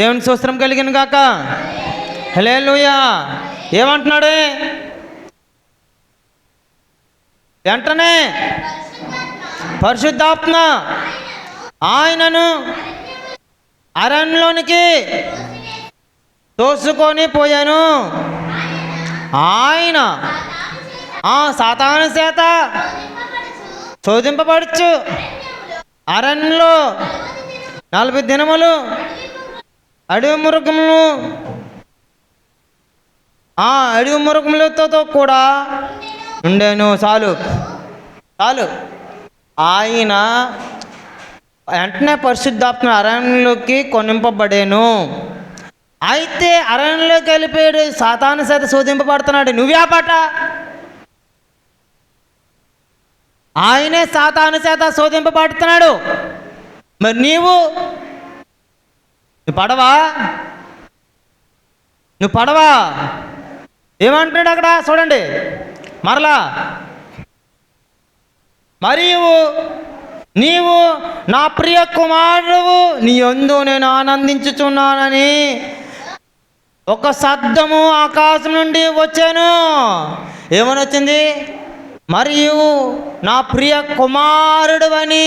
దేవుని సూత్రం కలిగిన గాక. హలే ఏమంటున్నాడు? వెంటనే పరిశుద్ధాత్మ ఆయనను అరణ్యలోనికి తోసుకొని పోయాను. ఆయన ఆ సాతాను చేత శోధింపబడచ్చు అరణ్యంలో నలభై దినములు అడవి మృగములు ఆ అడవి మృగములతో కూడా ఉండేను. చాలు. చాలు. ఆయన వెంటనే పరిశుద్ధాత్మ అరణ్యంలోకి కొనింపబడేను. అయితే అరణ్యంలోకి వెళ్ళిపోయాడు. సాతాను చేత శోధింపబడుతున్నాడు. నువ్వే పాట? ఆయనే సాతాను చేత శోధింపబడుతున్నాడు. మరి నీవు నువ్వు పడవా? నువ్వు పడవా? ఏమంటున్నాడు అక్కడ? చూడండి. మరలా. మరియు నీవు నా ప్రియ కుమారుడు నీ యందు నేను ఆనందించుచున్నానని ఒక శబ్దము ఆకాశం నుండి వచ్చాను. ఏమని వచ్చింది మరియు నా ప్రియ కుమారుడు అని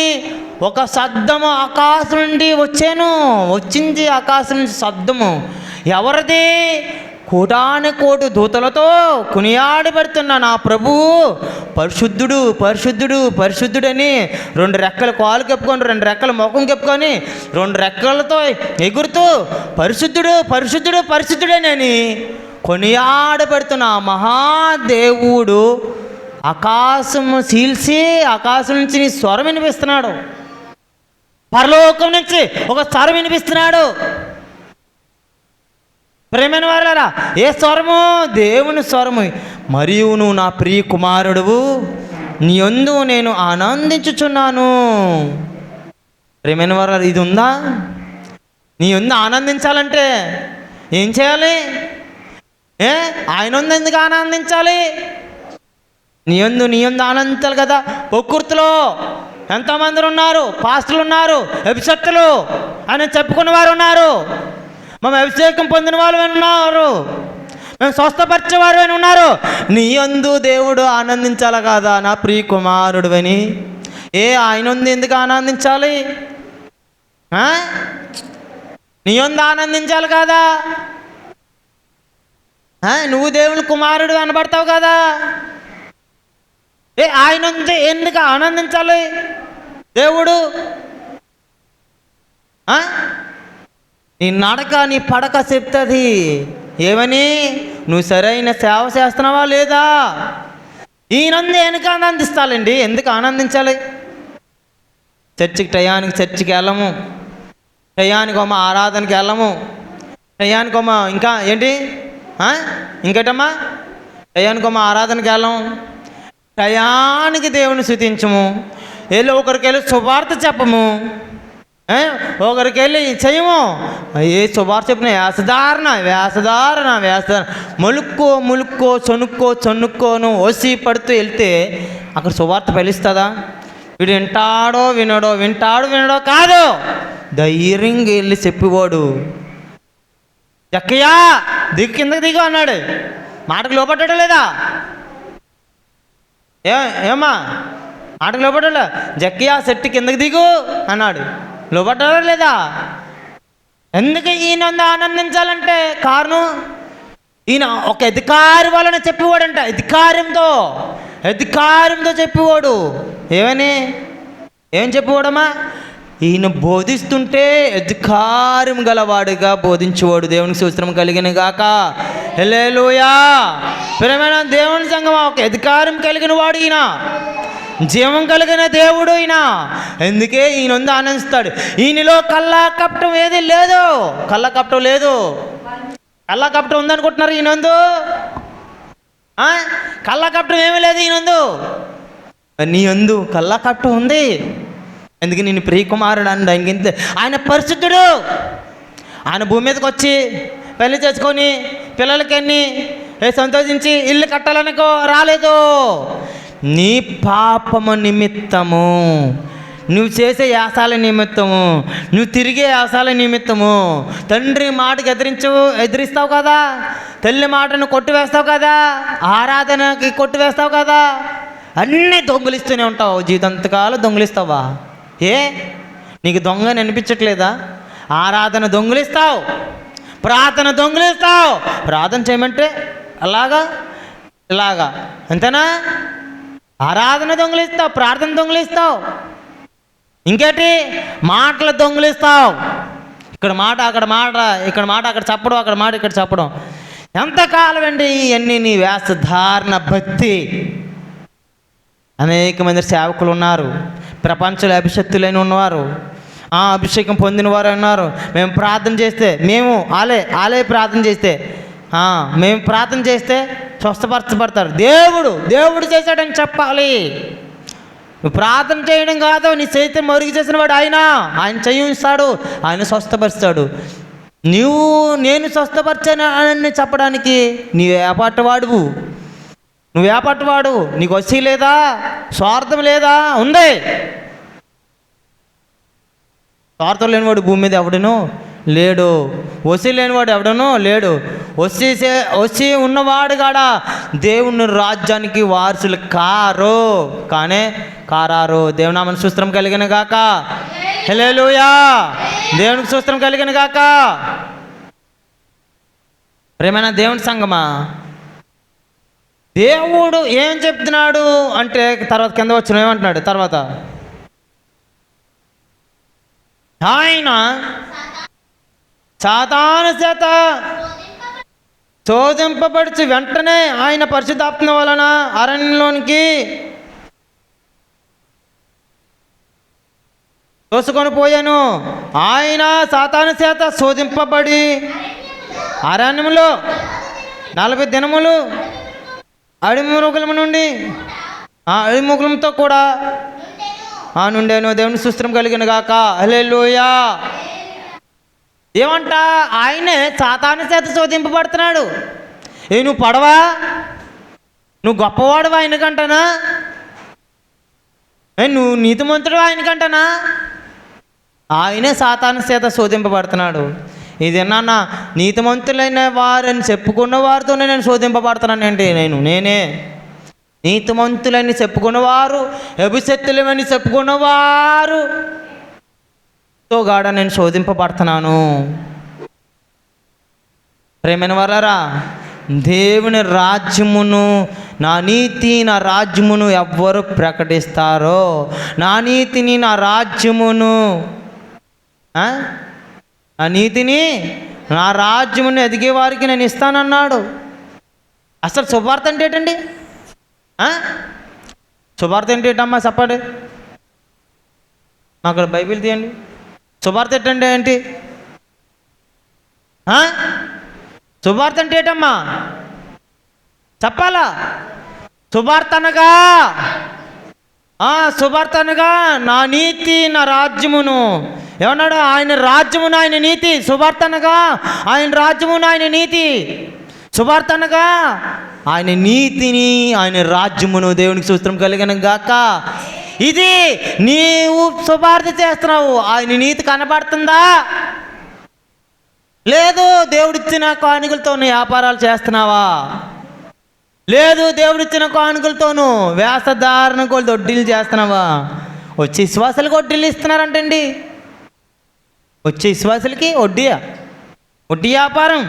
ఒక శబ్దము ఆకాశం నుండి వచ్చాను. వచ్చింది ఆకాశం నుంచి శబ్దము ఎవరిది? కూటాని కోటి దూతలతో కునియాడి పెడుతున్న నా ప్రభువు పరిశుద్ధుడు పరిశుద్ధుడు పరిశుద్ధుడని రెండు రెక్కలు కాలు కెప్పుకొని రెండు రెక్కలు ముఖం కెప్పుకొని రెండు రెక్కలతో ఎగురుతూ పరిశుద్ధుడు పరిశుద్ధుడు పరిశుద్ధుడేనని కొనియాడబెడుతున్న మహాదేవుడు ఆకాశము చీల్చి ఆకాశం నుంచి నీ స్వరం వినిపిస్తున్నాడు. పరలోకం నుంచి ఒక స్వరం వినిపిస్తున్నాడు. ప్రేమైన వారారా ఏ స్వరము దేవుని స్వరము. మరియు నువ్వు నా ప్రియ కుమారుడువు నీ యందు నేను ఆనందించుచున్నాను. ప్రేమైన వారు ఇది ఉందా? నీ యందు ఆనందించాలంటే ఏం చేయాలి? ఏ? ఆయన ఉంది ఎందుకు ఆనందించాలి? నీ యందు నీ యందు ఆనందించాలి కదా. ఒక్కుర్తిలో ఎంతమంది ఉన్నారు పాస్టులు ఉన్నారు అభిషక్తులు అని చెప్పుకున్న వారు ఉన్నారు మేము అభిషేకం పొందిన వాళ్ళు ఉన్నారు. మేము స్వస్థపరిచేవారు అని ఉన్నారు. నీ యందు దేవుడు ఆనందించాలి కదా? నా ప్రియ కుమారుడు అని ఏ ఆయన ఉంది ఎందుకు ఆనందించాలి? నీ యందు ఆనందించాలి కదా? నువ్వు దేవుని కుమారుడు కనబడతావు కదా? ఏ ఆయన ఉంది ఎందుకు ఆనందించాలి? దేవుడు ఆ? నీ నడక నీ పడక చెప్తుంది. ఏమని? నువ్వు సరైన సేవ చేస్తున్నావా లేదా? ఈయనంది ఎందుకు ఆనందిస్తాలండి? ఎందుకు ఆనందించాలి? చర్చికి టయానికి చర్చికి వెళ్ళము. టయానికి అమ్మ ఆరాధనకి వెళ్ళము. టయానికి ఒక ఇంకా ఏంటి? ఇంకేటమ్మా? టయానికి ఒక ఆరాధనకి వెళ్ళము. టయానికి దేవుని శుతించము వెళ్ళి ఒకరికి వెళ్ళి శుభార్త చెప్పము. ఒకరికి వెళ్ళి చేయము. ఏ శుభార్త చెప్పిన వేసధారణ వేసధారణ వేసధారణ ములుక్కో ములుక్కో చొనుక్కో చొనుక్కోను ఓసి పడుతూ వెళ్తే అక్కడ శుభార్త ఫలిస్తుందా? వీడు వింటాడో వినడో వింటాడు వినడో కాదు. ధైర్యంగా వెళ్ళి చెప్పేవాడు. ఎక్కయ్యా దిగు కిందకి దిగు అన్నాడు. మాటకు లోపట్టడం లేదా? ఏ ఏమా ఆటకు లోపడ్డా జక్కి సెట్టు కిందకి దిగు అన్నాడు. లోపడ్డాడా లేదా? ఎందుకు ఈయన ఆనందించాలంటే కారణం? ఈయన ఒక అధికారి వలన చెప్పేవాడంట అధికారంతో. అధికారంతో చెప్పేవాడు. ఏమని? ఏం చెప్పేవాడమ్మా? ఈయన బోధిస్తుంటే అధికారం గలవాడుగా బోధించేవాడు దేవునికి సూత్రం కలిగిన గాక హల్లెలూయా. ప్రేమైన దేవుని సంఘం ఒక అధికారం కలిగిన వాడు ఈయన. జీవం కలిగిన దేవుడు ఈయన. ఎందుకే ఈయన ఉంది ఆనందిస్తాడు? ఈయనలో కల్లా కపటం ఏది లేదు. కళ్ళ కపటం లేదు. కళ్ళ కపటం ఉందనుకుంటున్నారు ఈయనందు ఆ? కళ్ళ కపటం ఏమీ లేదు ఈయనందు నీ అందు కళ్ళ కపటం ఉంది. అందుకే నేను ప్రియకుమారుడు అండి అంగింది ఆయన పరిశుద్ధుడు. ఆయన భూమి మీదకి వచ్చి పెళ్ళి చేసుకొని పిల్లలకన్నీ? ఏ సంతోషించి ఇల్లు కట్టాలనుకో రాలేదు. నీ పాపము నిమిత్తము. నువ్వు చేసే యాసాల నిమిత్తము. నువ్వు తిరిగే యాసాల నిమిత్తము. తండ్రి మాటకు ఎదిరించవు ఎదిరిస్తావు కదా? తల్లి మాటను కొట్టివేస్తావు కదా? ఆరాధనకి కొట్టివేస్తావు కదా? అన్నీ దొంగిలిస్తూనే ఉంటావు. జీవితంతకాలం దొంగిలిస్తావా? ఏ? నీకు దొంగని అనిపించట్లేదా? ఆరాధన దొంగిలిస్తావు. ప్రార్థన దొంగిలిస్తావు. ప్రార్థన చేయమంటే అలాగా? ఇలాగా. అంతేనా? ఆరాధన దొంగిలిస్తావు ప్రార్థన దొంగిలిస్తావు. ఇంకేటి? మాటలు దొంగిలిస్తావు. ఇక్కడ మాట అక్కడ మాట ఇక్కడ మాట అక్కడ చెప్పడం అక్కడ మాట ఇక్కడ చెప్పడం. ఎంతకాలం అండి ఇవన్నీ నీ వేషధారణ భక్తి? అనేక మంది సేవకులు ఉన్నారు. ప్రపంచంలో అభిషక్తులైన ఉన్నవారు. ఆ అభిషేకం పొందిన వారు అన్నారు. మేము ప్రార్థన చేస్తే మేము ఆలే ఆలయ ప్రార్థన చేస్తే మేము ప్రార్థన చేస్తే స్వస్థపరచబడతారు. దేవుడు దేవుడు చేశాడని చెప్పాలి. నువ్వు ప్రార్థన చేయడం కాదు నీ చైతన్యం మరుగు చేసిన వాడు ఆయన. ఆయన చేయిస్తాడు ఆయన స్వస్థపరుస్తాడు. నీవు నేను స్వస్థపరిచాను అని చెప్పడానికి నీవు ఏపాటవాడువు నువ్వు ఏపాటవాడు నీకు వచ్చి లేదా? స్వార్థం లేదా? ఉంది. స్వార్థం లేనివాడు భూమి మీద ఎవడను లేడు. వసి లేనివాడు ఎవడనో లేడు. వచ్చి వచ్చి ఉన్నవాడు కాడ దేవుని రాజ్యానికి వారసులు కారు. కానే కారారు. దేవునామని సూత్రం కలిగిన గాక. హెలేలుయా దేవునికి సూత్రం కలిగిన గాక. ప్రేమైన దేవుని సంగమా. దేవుడు ఏం చెప్తున్నాడు? అంటే తర్వాత కింద వచ్చిన ఏమంటున్నాడు? తర్వాత. ఆయన సాతాను చేత శోధింపబడిచి వెంటనే ఆయన పరిశుద్ధాత్మ వలన అరణ్యంలోనికి తోసుకొని పోయాను. ఆయన సాతాను చేత శోధింపబడి అరణ్యంలో నలభై దినములు అడిముగులం నుండి ఆ అడిముగులంతో కూడా ఆ నుండేను దేవుని సుస్థిరం కలిగిన గాక. హల్లెలూయా. ఏమంట? ఆయనే సాతాను చేత శోధింపబడుతున్నాడు. ఏ నువ్వు పడవా? నువ్వు గొప్పవాడు ఆయనకంటనా నువ్వు నీతిమంతుడు ఆయనకంటనా ఆయనే సాతాను చేత శోధింపబడుతున్నాడు. ఇది నాన్న నీతిమంతులైన వారని చెప్పుకున్న వారితోనే నేను శోధింపబడుతున్నానండి నేను నేనే. నీతిమంతులని చెప్పుకున్నవారు అభిశక్తులమని చెప్పుకున్నవారు తో గాడ నేను శోధింపబడుతున్నాను. ప్రేమైన వలరా దేవుని రాజ్యమును నా నీతి నా రాజ్యమును ఎవ్వరు ప్రకటిస్తారో? నా నీతిని నా రాజ్యమును ఆ? నా నీతిని నా రాజ్యమును ఎదిగే వారికి నేను ఇస్తానన్నాడు. అసలు శుభార్త అంటే ఏంటండి? శుభార్త అంటే ఏంటమ్మా చెప్పండి. అక్కడ బైబిల్ తీయండి. శుభార్త ఏంటంటే ఏంటి? శుభార్త అంటే ఏంటమ్మా? చెప్పాలా? శుభార్త అనగా ఆ, శుభార్త అనగా నా నీతి నా రాజ్యమును. ఏమన్నాడు? ఆయన రాజ్యమును ఆయన నీతి. శుభార్త అనగా ఆయన రాజ్యమును ఆయన నీతి. శుభార్త అనగా ఆయన నీతిని ఆయన రాజ్యమును దేవునికి సూత్రం కలిగిన గాక. ఇది నీవు శుభార్త చేస్తున్నావు. ఆయన నీతి కనబడుతుందా? లేదు దేవుడిచ్చిన కానుకలతోనూ వ్యాపారాలు చేస్తున్నావా? లేదు దేవుడిచ్చిన కానుకలతోనూ వేసధారణ కూడా దొడ్డీలు చేస్తున్నావా? వచ్చి విశ్వాసాలకు వడ్డీలు ఇస్తున్నారంటండి. వచ్చే విశ్వాసులకి వడ్డీయా? వడ్డీ వ్యాపారం.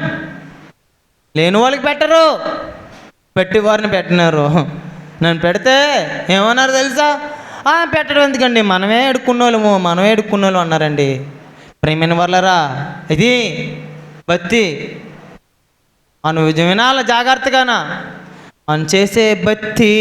లేని వాళ్ళకి పెట్టరు. పెట్టి వారిని పెట్టినారు. నన్ను పెడితే ఏమన్నారు తెలుసా? పెట్టడం ఎందుకండి? మనమే ఎడుక్కున్నోళ్ళము మనమే ఎడుక్కున్నోళ్ళు అన్నారండి. ప్రేమైన వాళ్ళరా ఇది బత్తి మనం వినాల జాగ్రత్తగానా. మనం చేసే బత్తి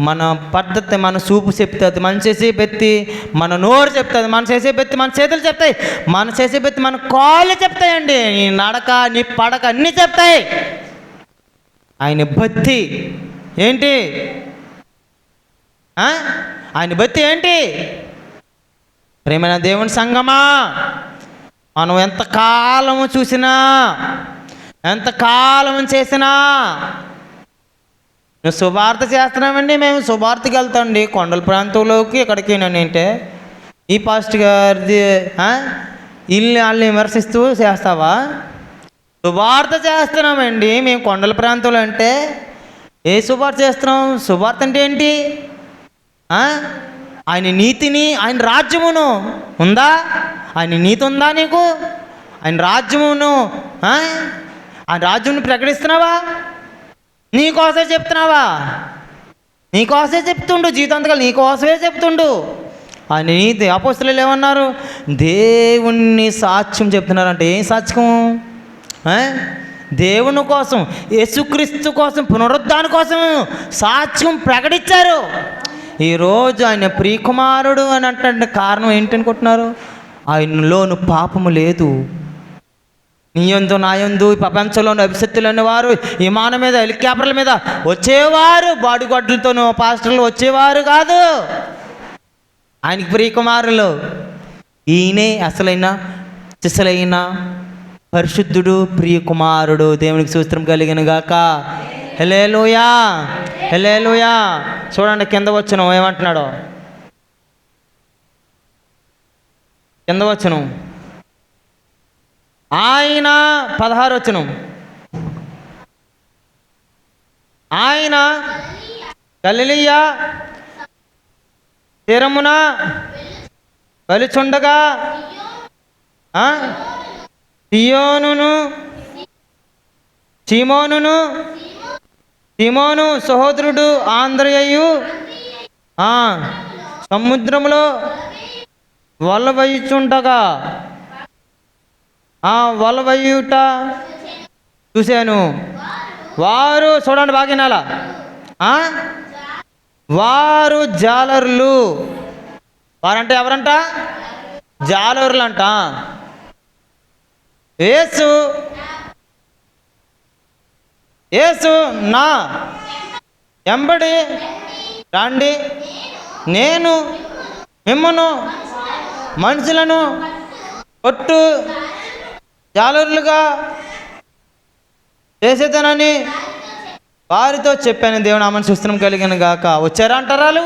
మన పద్ధతి మన చూపు చెప్తుంది మనం చేసే బెత్తి మన నోరు చెప్తుంది మనం చేసే బెత్తి మన చేతులు చెప్తాయి. మన చేసే బెత్తి మన కాళ్ళు చెప్తాయండి. నీ నడక నీ పడక అన్నీ చెప్తాయి. ఆయన భక్తి. ఏంటి? ఆయన భక్తి ఏంటి? ప్రేమైన దేవుని సంగమా? మనం ఎంతకాలము చూసినా ఎంత కాలం చేసినా నువ్వు శుభార్త చేస్తున్నామండి మేము శుభార్తకి వెళ్తామండి కొండల ప్రాంతంలోకి ఎక్కడికి అంటే ఈ పాస్ట్ గారిది ఇల్లు వాళ్ళని విమర్శిస్తూ చేస్తావా? శుభార్త చేస్తున్నామండి. మేము కొండల ప్రాంతంలో అంటే ఏ శుభార్త చేస్తున్నాం? శుభార్త అంటే ఏంటి? ఆయన నీతిని ఆయన రాజ్యమును ఉందా? ఆయన నీతి ఉందా నీకు? ఆయన రాజ్యమును ఆయన రాజ్యమును ప్రకటిస్తున్నావా? నీకోసమే చెప్తున్నావా? నీకోసమే చెప్తుండు. జీవితాంతకాలు నీకోసమే చెప్తుండు. ఆయన నీతి అపోస్తులు ఏమన్నారు? దేవుణ్ణి సాక్ష్యం చెప్తున్నారంటే. ఏం సాక్ష్యం దేవుని కోసం యేసుక్రీస్తు కోసం పునరుద్ధాని కోసం సాక్ష్యం ప్రకటించారు. ఈరోజు ఆయన ప్రియకుమారుడు అని అంటే కారణం ఏంటనుకుంటున్నారు ఆయనలోను పాపము లేదు. నీ యందు నా యందు ఈ ప్రపంచంలోని అభిషత్తులైన వారు విమానం మీద హెలికాప్టర్ల మీద వచ్చేవారు బాడుగడ్డలతోనూ పాస్టర్లు వచ్చేవారు కాదు. ఆయనకి ప్రియకుమారులు. ఈయనే అసలైన చిసలైన పరిశుద్ధుడు ప్రియ కుమారుడు దేవునికి సూత్రం కలిగిన గాక. హెలేలుయా హెలేలుయా చూడండి కింద వచ్చిన ఏమంటున్నాడో? కింద వచ్చను. ఆయన పదహారు వచ్చను. ఆయన గలిలియా. తీరమున వెలుచుండగా ఆ? సియోనును సిమోనును సిమోను సహోదరుడు ఆంధ్రయు సముద్రంలో వల వలవయుచుండగా ఆ వలవయుట చూశాను. వారు చూడండి బాగా వినాలా? ఆ? వారు జాలరులు. వారంటే ఎవరంట? జాలరులు అంట యేసు యేసు నా. ఎంబడి రాండి. నేను మిమ్మను మనుషులను కొట్టు జాలరులుగా చేసేదనని వారితో చెప్పాను. దేవుని ఆమెను సుస్థనం కలిగిన గాక. వచ్చారా అంటారాలు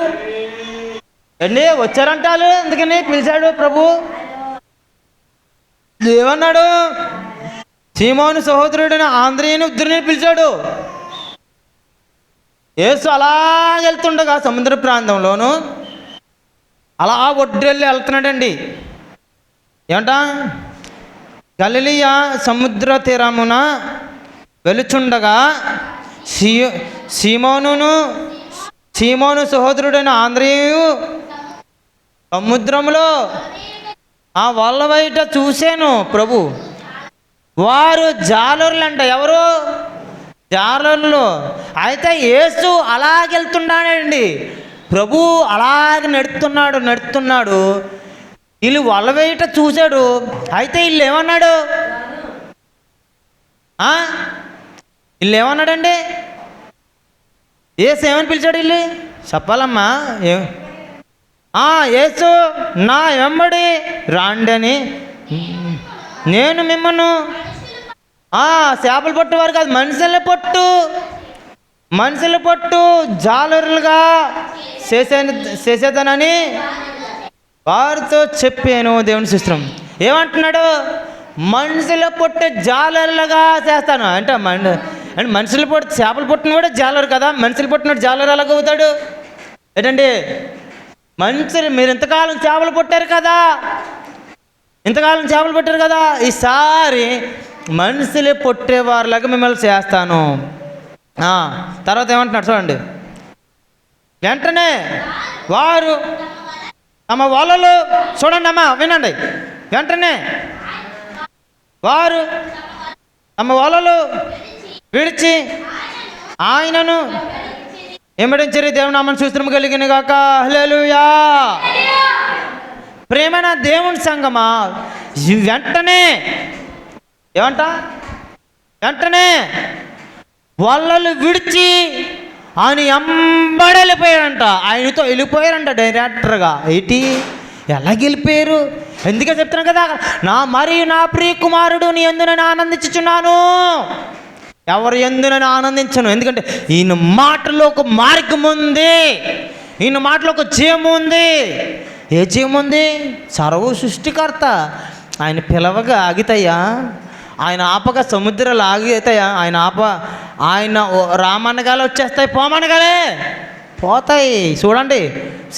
అండి వచ్చారంటారు? అందుకని పిలిచాడు ప్రభు. ఏమన్నాడు? సీమోను సహోదరుడైన ఆంధ్రేయుని ఉద్దరిని పిలిచాడు. యేసు అలా వెళ్తుండగా సముద్ర ప్రాంతంలోను అలా ఒడ్డెళ్ళి వెళ్తున్నాడండి. ఏమంట? గలిలియా సముద్ర తీరమున వెలుచుండగా సీ సీమోనును సీమోను సహోదరుడైన ఆంధ్రేయు సముద్రంలో ఆ వాళ్ళ బయట చూశాను ప్రభు. వారు జాలర్లు అంట ఎవరు? జాలర్లు. అయితే యేసు అలాగెళ్తున్నాడండి ప్రభు అలాగ నడుస్తున్నాడు నడుస్తున్నాడు వీళ్ళు వల్ల బయట చూశాడు. అయితే వీళ్ళు ఏమన్నాడు వీళ్ళు ఏమన్నాడండి ఏసు ఏమని పిలిచాడు వీళ్ళు? చెప్పాలమ్మా. ఏ ఆ, యేసు నా ఎమ్మడి రాండని. నేను మిమ్మను. ఆ, చేపలు పట్టువారు కాదు మనుషుల పట్టు. మనుషుల పట్టు జాలరులుగా చేసే చేసేదనని వారితో చెప్పాను దేవుని సిస్టం ఏమంటున్నాడు? మనుషుల పొట్టు జాలర్లుగా చేస్తాను. అంటే మన అంటే మనుషుల పొట్టు చేపలు పుట్టిన కూడా జాలరు కదా మనుషులు పుట్టినట్టు జాలరు ఎలాగ అవుతాడు మంచి మీరు ఇంతకాలం చేపలు పుట్టారు కదా. ఇంతకాలం చేపలు పట్టారు కదా. ఈసారి మనుషులే పొట్టేవారిలాగా మిమ్మల్ని చేస్తాను. తర్వాత ఏమంటున్నాడు చూడండి. వెంటనే వారు తమ వలలు చూడండి అమ్మా వినండి. వెంటనే వారు తమ వలలు విడిచి ఆయనను ఎమ్మడించరి దేవుని నామని సూత్రం కలిగిన గాక? హల్లెలూయా. ప్రేమైన దేవుని సంగమా? వెంటనే ఏమంట? వెంటనే వలలు విడిచి ఆయన ఎంబడి వెళ్ళిపోయాడంట ఆయనతో వెళ్ళిపోయారంట డైరెక్టర్గా. ఏంటి? ఎలా వెళ్ళిపోయారు ఎందుకే చెప్తున్నాను కదా. నా మరియు నా ప్రియ కుమారుడు నీ ఎందు నేను ఆనందించుచున్నాను. ఎవరు ఎందునని ఆనందించను? ఎందుకంటే ఈయన మాటలో ఒక మార్గం ఉంది. ఈయన మాటలో ఒక జీవం ఉంది. ఏ జీవముంది సర్వ సృష్టికర్త. ఆయన పిలవగా ఆగితయ్యా. ఆయన ఆపక సముద్రాలు ఆగితయ్యా. ఆయన ఆప ఆయన ఓ- వచ్చేస్తాయి. పోమనగాలే పోతాయి. చూడండి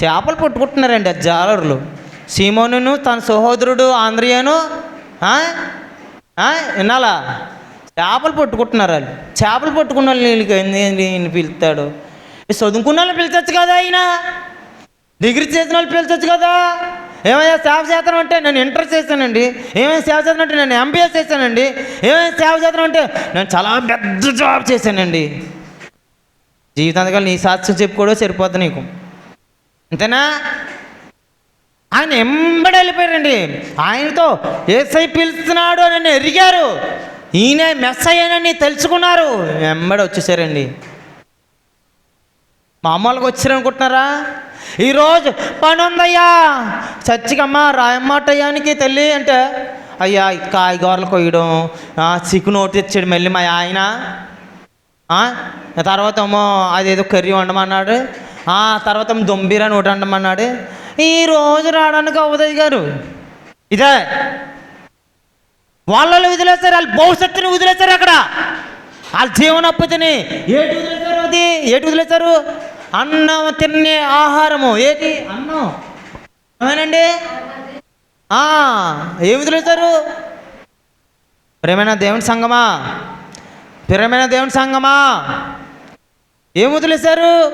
చేపలు పట్టుకుంటున్నారండి ఆ జాలరులు. సీమోనును తన సహోదరుడు ఆంధ్రియను ఆ? వినాలా చేపలు పట్టుకుంటున్నారు వాళ్ళు. చేపలు పట్టుకున్న వాళ్ళు వీళ్ళకి ఏంది పిలుస్తాడు? చదువుకున్న వాళ్ళు పిలుచొచ్చు కదా ఆయన? డిగ్రీ చేసిన వాళ్ళు పిలిచచ్చు కదా? ఏమైనా సేవ చేతనం అంటే నేను ఇంటర్ చేశానండి. ఏమైనా సేవ చేతనం అంటే నేను ఎంబీఎస్ చేశానండి. ఏమైనా సేవ చేతనం అంటే నేను చాలా పెద్ద జాబ్ చేశానండి. జీవితాంతకాలు నీ సాక్ష్యం చెప్పుకోవడం సరిపోతుంది నీకు. అంతేనా? ఆయన ఎంబడి వెళ్ళిపోయారండి ఆయనతో ఏసై పిలుస్తున్నాడు అని ఎరిగారు. ఈయన మెస్ అయ్యానని తెలుసుకున్నారు. వెంబడి వచ్చేసారండి. మామూలుగా వచ్చారనుకుంటున్నారా? ఈరోజు పని ఉందయ్యా చచ్చికమ్మ రాయమ్మ టయానికి తల్లి అంటే అయ్యా కాయగూరలు కొయ్యడం చికెన్ నోటి తెచ్చాడు మళ్ళీ మా ఆయన. తర్వాత ఏమో అదేదో కర్రీ వండమన్నాడు. ఆ తర్వాత ఏమో దొంబీరా నోటి వండమన్నాడు. ఈ రోజు రావడానికి అవ్వదయ్య గారు ఇదే వాళ్ళలో వదిలేస్తారు వాళ్ళ భవిష్యత్తుని వదిలేస్తారు అక్కడ. వాళ్ళ జీవనోపాధిని ఏటి వదిలేశారు అది? ఏటి వదిలేశారు? అన్నం తినే ఆహారము. ఏది? అన్నం. అవునండి ఏమి ఏం వదిలేశారు? ప్రేమైన దేవుని సంగమా? ప్రియమైన దేవుని సంగమా? ఏం వదిలేశారు?